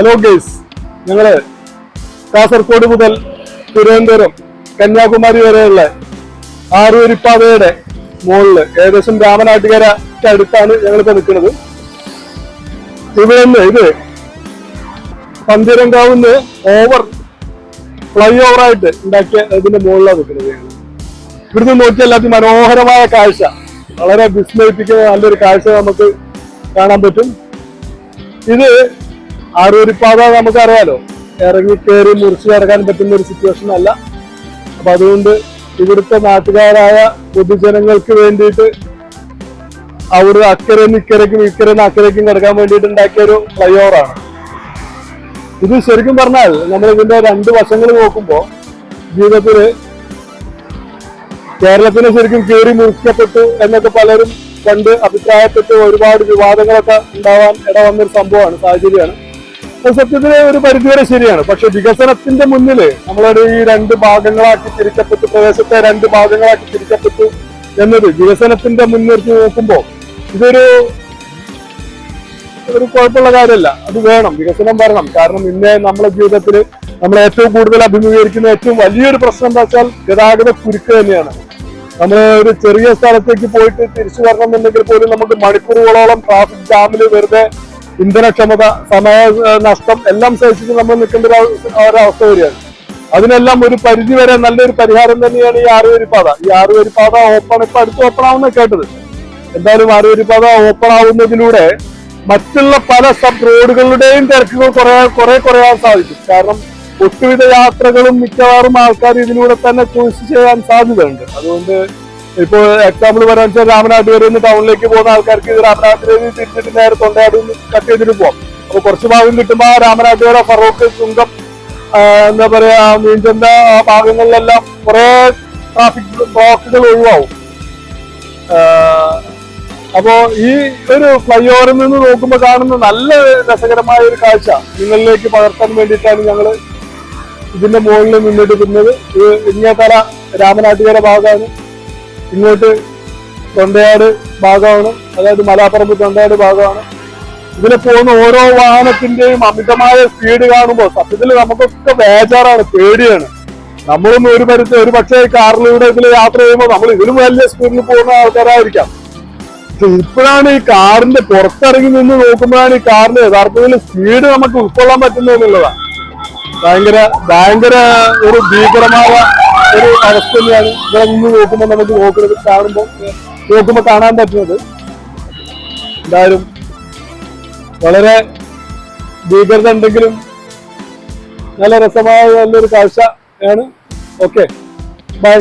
Hello guys ഞങ്ങൾ കാസർഗോഡ് മുതൽ തിരുവനന്തപുരം കന്യാകുമാരി വരെയുള്ള ആറൂരിപ്പാതയുടെ മുകളിൽ ഏകദേശം രാമനാട്ടുകരയ്ക്ക് അടുത്താണ് ഞങ്ങളിപ്പോ നിൽക്കുന്നത്. ഇവിടെ നിന്ന് ഇത് പന്തിരങ്കാവുന്ന് ഓവർ ഫ്ലൈ ഓവർ ആയിട്ട് ഉണ്ടാക്കിയ ഇതിന്റെ മുകളിലാണ് നിൽക്കുന്നത് ഞങ്ങൾ ഇവിടുന്ന് നോക്കിയാൽ അതിമനോഹരമായ കാഴ്ച. വളരെ വിസ്മയിപ്പിക്കുന്ന നല്ലൊരു കാഴ്ച നമുക്ക് കാണാൻ പറ്റും. ഇത് ആറൂരിപ്പാത നമുക്കറിയാലോ. ഇറങ്ങി കയറി മുറിച്ച് കിടക്കാൻ പറ്റുന്ന ഒരു സിറ്റുവേഷൻ അല്ല. അപ്പൊ അതുകൊണ്ട് ഇവിടുത്തെ നാട്ടുകാരായ പൊതുജനങ്ങൾക്ക് വേണ്ടിയിട്ട് അവർ അക്കരെ ഇക്കരയ്ക്കും ഇക്കരെ അക്കരയ്ക്കും കിടക്കാൻ വേണ്ടിയിട്ട് ഉണ്ടാക്കിയ ഒരു ഫ്ലൈ ഓവറാണ് ഇത് ശരിക്കും പറഞ്ഞാൽ നമ്മൾ ഇതിന്റെ രണ്ട് വശങ്ങൾ നോക്കുമ്പോൾ ജീവിതത്തിൽ കേരളത്തിന് ശരിക്കും കയറി മുറിക്കപ്പെട്ടു എന്നൊക്കെ പലരും കണ്ട് അഭിപ്രായപ്പെട്ട്. ഒരുപാട് വിവാദങ്ങളൊക്കെ ഉണ്ടാവാൻ ഇടവന്നൊരു സംഭവമാണ് സാഹചര്യമാണ്. അത് സത്യത്തിൽ ഒരു പരിധിവരെ ശരിയാണ്. പക്ഷെ വികസനത്തിന്റെ മുന്നിൽ നമ്മളൊരു ഈ രണ്ട് ഭാഗങ്ങളാക്കി തിരിക്കപ്പെട്ടു പ്രദേശത്തെ രണ്ട് ഭാഗങ്ങളാക്കി തിരിക്കപ്പെട്ടു എന്നത് വികസനത്തിന്റെ മുൻനിർത്തി നോക്കുമ്പോൾ ഇതൊരു ഒരു കുഴപ്പമുള്ള കാര്യമല്ല. അത് വേണം. വികസനം വരണം. കാരണം ഇന്ന് നമ്മുടെ ജീവിതത്തിൽ നമ്മൾ ഏറ്റവും കൂടുതൽ അഭിമുഖീകരിക്കുന്ന ഏറ്റവും വലിയൊരു പ്രശ്നം എന്താ വെച്ചാൽ ഗതാഗത കുരുക്ക് തന്നെയാണ്. നമ്മൾ ഒരു ചെറിയ സ്ഥലത്തേക്ക് പോയിട്ട് തിരിച്ചു വരണം എന്നുണ്ടെങ്കിൽ പോലും നമുക്ക് മണിക്കൂറുകളോളം ട്രാഫിക് ജാമിൽ വെറുതെ ഇന്ധനക്ഷമത സമയ നഷ്ടം എല്ലാം സഹിച്ചിട്ട് നമ്മൾ നിൽക്കേണ്ട ഒരവസ്ഥ വരികയാണ്. അതിനെല്ലാം ഒരു പരിധി വരെ നല്ലൊരു പരിഹാരം തന്നെയാണ് ഈ ആറുവരിപ്പാത. ഈ ആറുവരിപ്പാത ഓപ്പൺ ഇപ്പൊ അടുത്ത് ഓപ്പൺ ആവുന്ന കേട്ടത്. എന്തായാലും ആറുവരിപ്പാത ഓപ്പൺ ആവുന്നതിലൂടെ മറ്റുള്ള പല സബ് റോഡുകളുടെയും തിരക്കുകൾ കുറെ കുറെ കുറയാൻ സാധിക്കും. കാരണം ഒട്ടുവിധ യാത്രകളും മിക്കവാറും ആൾക്കാർ ഇതിലൂടെ തന്നെ ചോയ്സ് ചെയ്യാൻ സാധ്യതയുണ്ട്. അതുകൊണ്ട് ഇപ്പൊ എക്സാമ്പിൾ പറയാൻ വെച്ചാൽ രാമനാട്ടുകരയിൽ നിന്ന് ടൗണിലേക്ക് പോകുന്ന ആൾക്കാർക്ക് ഇത് രാമനാട്ടുകര തിരിച്ചിട്ട് നേരെ തൊണ്ടയാട് കട്ട് ചെയ്തിട്ട് പോകാം അപ്പൊ കുറച്ച് ഭാഗം കിട്ടുമ്പോൾ രാമനാട്ടുകര ഫറോക്ക് ചുങ്കം എന്താ പറയാ മീൻചന്ത ആ ഭാഗങ്ങളിലെല്ലാം കുറെ ട്രാഫിക് ബ്ലോക്കുകൾ ഒഴിവാവും. അപ്പോ ഈ ഒരു ഫ്ലൈ ഓവറിൽ നിന്ന് നോക്കുമ്പോൾ കാണുന്ന നല്ല രസകരമായ ഒരു കാഴ്ച നിങ്ങളിലേക്ക് പകർത്താൻ വേണ്ടിയിട്ടാണ് ഞങ്ങൾ ഇതിന്റെ മുകളിൽ നിന്നിട്ട് നിന്നത് ഇത് തല രാമനാട്ടുകര ഭാഗമാണ്. ഇങ്ങോട്ട് തൊണ്ടയാട് ഭാഗമാണ്. അതായത് മലാപ്പറമ്പ് തൊണ്ടയാട് ഭാഗമാണ്. ഇതിനെ പോകുന്ന ഓരോ വാഹനത്തിന്റെയും അമിതമായ സ്പീഡ് കാണുമ്പോൾ സത്യത്തിൽ നമുക്കൊക്കെ ബേജാറാണ് പേടിയാണ്. നമ്മളൊന്നും ഒരു പരിധി ഒരു പക്ഷേ കാറിലൂടെ ഇതിൽ യാത്ര ചെയ്യുമ്പോൾ നമ്മൾ ഇതിലും വലിയ സ്പീഡിൽ പോകുന്ന ആൾക്കാരായിരിക്കാം. ഇപ്പോഴാണ് ഈ കാറിന്റെ പുറത്തിറങ്ങി നിന്ന് നോക്കുമ്പോഴാണ് ഈ കാറിന്റെ യഥാർത്ഥത്തിൽ സ്പീഡ് നമുക്ക് ഉൾക്കൊള്ളാൻ പറ്റുന്നത് ഭയങ്കര ഭയങ്കര ഒരു ഭീകരമായ ഒരു അവസ്ഥ തന്നെയാണ്. ഇവിടെ നിന്ന് നോക്കുമ്പോൾ നമുക്ക് നോക്കുന്നത് കാണുമ്പോൾ നോക്കുമ്പോൾ കാണാൻ പറ്റുന്നത്. എന്തായാലും വളരെ ഭീകരത ഉണ്ടെങ്കിലും നല്ല രസമായ നല്ലൊരു കാഴ്ച ആണ് ഓക്കെ ബൈ